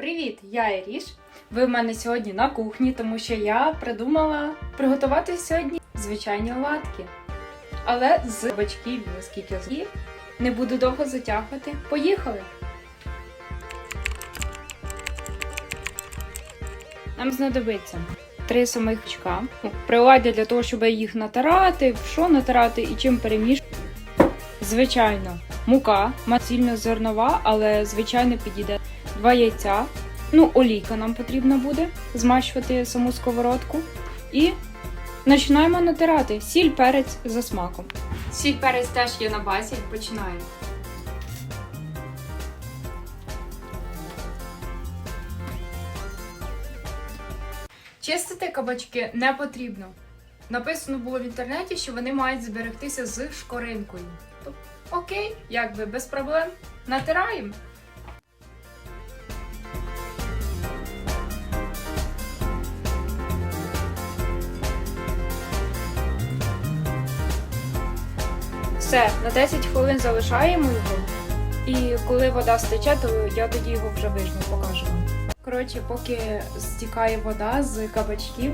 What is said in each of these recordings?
Привіт, я Іріш. Ви в мене сьогодні на кухні, тому що я придумала приготувати сьогодні звичайні оладки. Але з бачків, оскільки з не буду довго затягувати. Поїхали! Нам знадобиться три самих очка. Приладдя для того, щоб їх натирати, що натирати і чим перемішати. Звичайно, мука, мацільно зернова, але звичайно підійде. Два яйця. Ну, олійка нам потрібна буде змащувати саму сковородку. І починаємо натирати. Сіль, перець за смаком. Сіль, перець теж є на базі. Починаємо. Чистити кабачки не потрібно. Написано було в інтернеті, що вони мають зберегтися з шкоринкою. Тобто, окей, якби без проблем. Натираємо. Все, на 10 хвилин залишаємо його. І коли вода стече, то я тоді його вже вижму, покажу. Коротше, поки стікає вода з кабачків,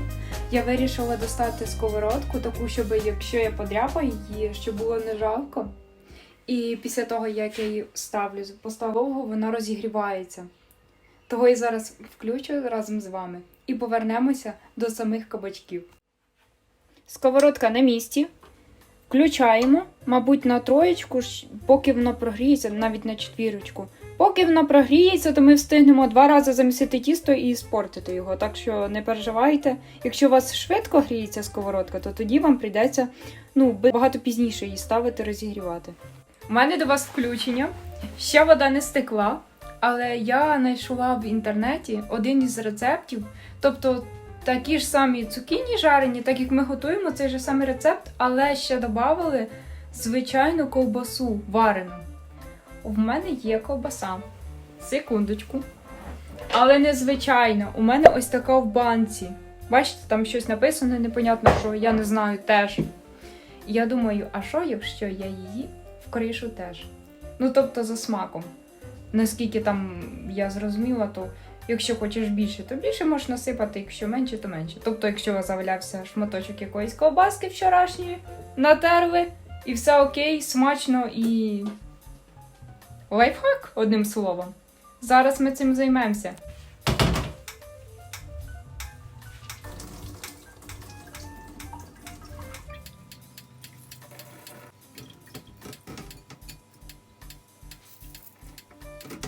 я вирішила достати сковородку, таку, щоб якщо я подряпаю її, щоб було не жалко. І після того, як я її ставлю з поставового, вона розігрівається. Того я зараз включу разом з вами і повернемося до самих кабачків. Сковородка на місці. Включаємо, мабуть, на троєчку, поки воно прогріється, навіть на четвірочку. Поки воно прогріється, то ми встигнемо два рази замісити тісто і спортити його. Так що не переживайте. Якщо у вас швидко гріється сковородка, то тоді вам прийдеться ну, багато пізніше її ставити, розігрівати. У мене до вас включення. Ще вода не стекла, але я знайшла в інтернеті один із рецептів. Тобто такі ж самі цукіні жарені, так як ми готуємо цей же самий рецепт, але ще додали звичайну ковбасу варену. В мене є ковбаса. Секундочку. Але незвичайна. У мене ось така в банці. Бачите, там щось написано, непонятно, що я не знаю теж. І я думаю, а що, якщо я її вкришу теж? Ну, тобто за смаком. Наскільки там я зрозуміла, то якщо хочеш більше, то більше можеш насипати, якщо менше, то менше. Тобто, якщо завалявся шматочок якоїсь ковбаски вчорашньої, натерли, і все окей, смачно і. Лайфхак, одним словом. Зараз ми цим займемося.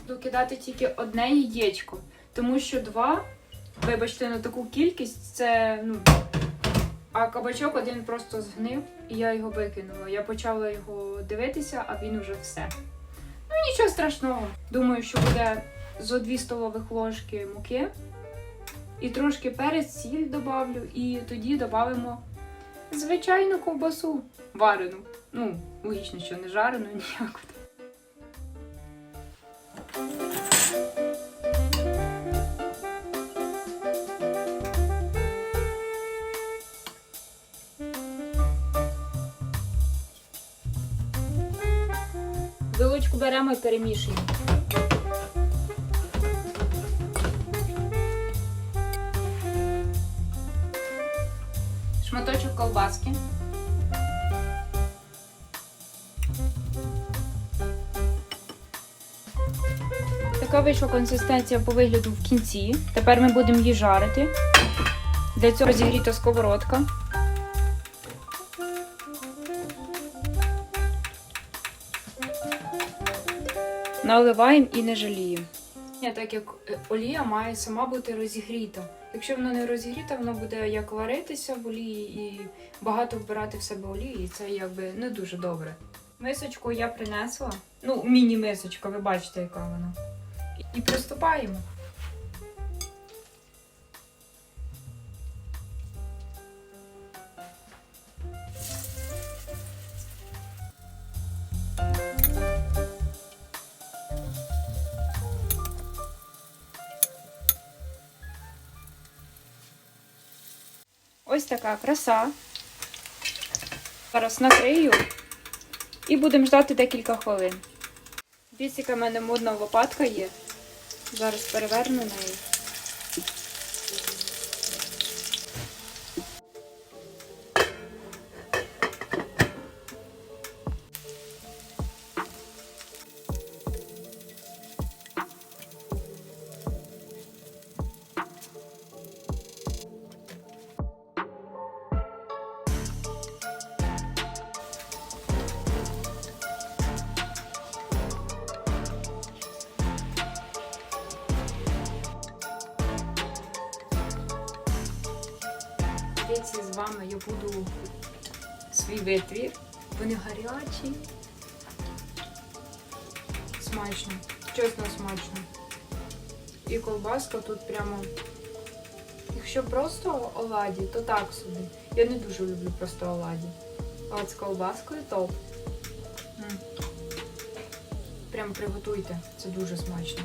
Буду кидати тільки одне яєчко, тому що два, вибачте, на таку кількість це, ну. А кабачок один просто згнив, і я його викинула. Я почала його дивитися, а він уже все. Ну, нічого страшного. Думаю, що буде зо 2 столових ложки муки. І трошки перець, сіль добавлю, і тоді додамо звичайну ковбасу варену. Ну, логічно, що не жарену ніяку. Вилочку беремо і перемішуємо. Шматочок колбаски. Така вийшла консистенція по вигляду в кінці. Тепер ми будемо її жарити. Для цього розігріта сковородка. Наливаємо і не жаліємо. Так як е, олія має сама бути розігріта. Якщо вона не розігріта, воно буде як варитися в олії і багато вбирати в себе олії, і це якби не дуже добре. Мисочку я принесла. Ну, міні-мисочка, ви бачите, яка вона. І приступаємо. Ось така краса. Зараз накрию і будемо ждати декілька хвилин. Дивіться, в мене модна лопатка є. Зараз переверну неї. Дивіться, з вами я буду свій витвір. Вони гарячі. Смачно. Чесно смачно. І колбаска тут прямо. Якщо просто оладі, то так собі. Я не дуже люблю просто оладі. А от з колбаскою топ. Прям приготуйте, це дуже смачно.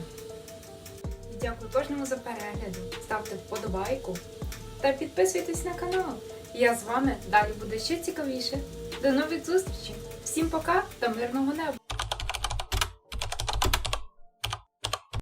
Дякую кожному за перегляд. Ставте вподобайку та підписуйтесь на канал. Я з вами далі буде ще цікавіше. До нових зустрічей! Всім пока та мирного неба!